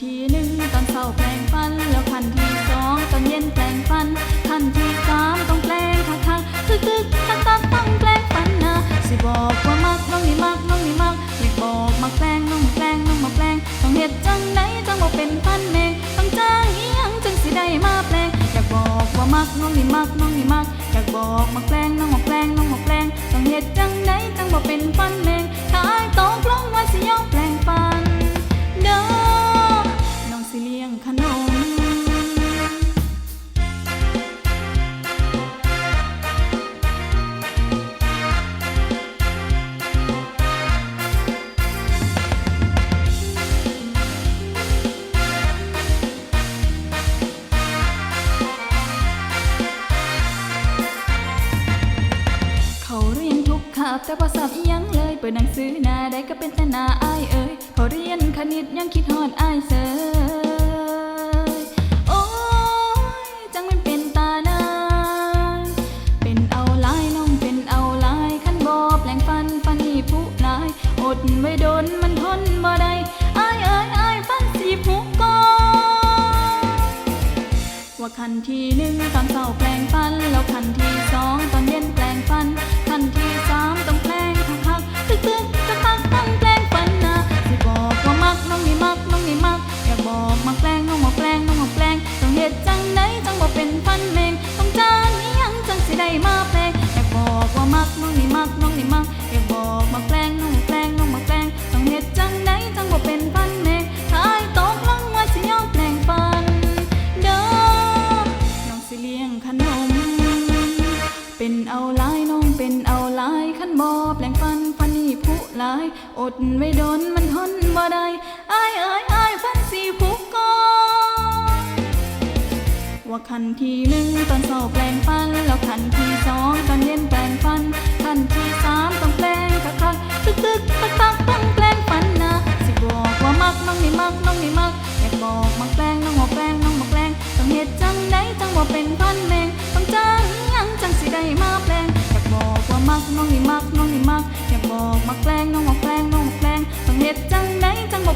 ทีหนึ่งตอนเศร้าแปลงฟัน แล้วขั้นที่สองตอนเย็นแปลงฟันขั้นที่สามต้องแปลงคักคักตึกตึกตักตักต้องแปลงฟันนะสิบอกว่ามักน้องนี่มักน้องนี่มักอยากบอกมักแปลงน้องมักแปลงน้องมักแปลงต้องเห็ดจังไหนจังบอกเป็นฟันแมงต้องจ้างยังจึงสิได้มาแปลงอยากบอกว่ามักน้องนี่มักน้องนี่มักอยากบอกมักแปลงน้องมักแปลงน้องมักแปลงาบแต่ว่าสับอีหยังเลย เปิดหนังสือหน้าใดก็เป็นแต่หน้าอายเอ่ยเขาเรียนคณิตยังคิดฮอดอายเสยโอ้ยจังมันเป็นตานาเป็นเอาหลายน้องเป็นเอาหลายคันบอแปลงฟันฟันนี่ผู้ลาย อดไว้โดนมันทนบ่ได้อายเอ่ยอายฟันสีผู้ก่อนว่าคันที่หนึ่งตอนเช้าแปลงฟันแล้วคันที่สองตอนเย็น บอกว่ามักน้องนี่มักน้องนี่มักอยากบอกมาแปลงน้องมาแปลงน้องมาแปลงต้องเฮ็ดจังไดจังบ่เป็นฟันแมงถ้ายตกลงว่าสิยอมแปลงฟันเด้อน้องสิเลี้ยงขนม เป็นเอาหลายน้องเป็นเอาหลายขันบอแปลงฟันฟันนี่ผู้หลาย อดไว้โดนมันทนบ่ได้อายเอ้ยอายฟันสีผู้ก่อนว่าคันที่หนึ่งตอนเช้าแปลงฟันแล้วคันที่ อกมาแกล้งน้องบ่แกล้งน้องบ่แกล้งต้องเหตุจังไดจังบ่เป็นพันแมงต้องจังยังจังสิได้มาแปลงอยากบอกว่ามักน้องนี่มักน้องนี่มักอยากบอกมาแกล้งน้องบ่แกล้งน้องบ่แกล้งต้องเหตุจังไดจังบ่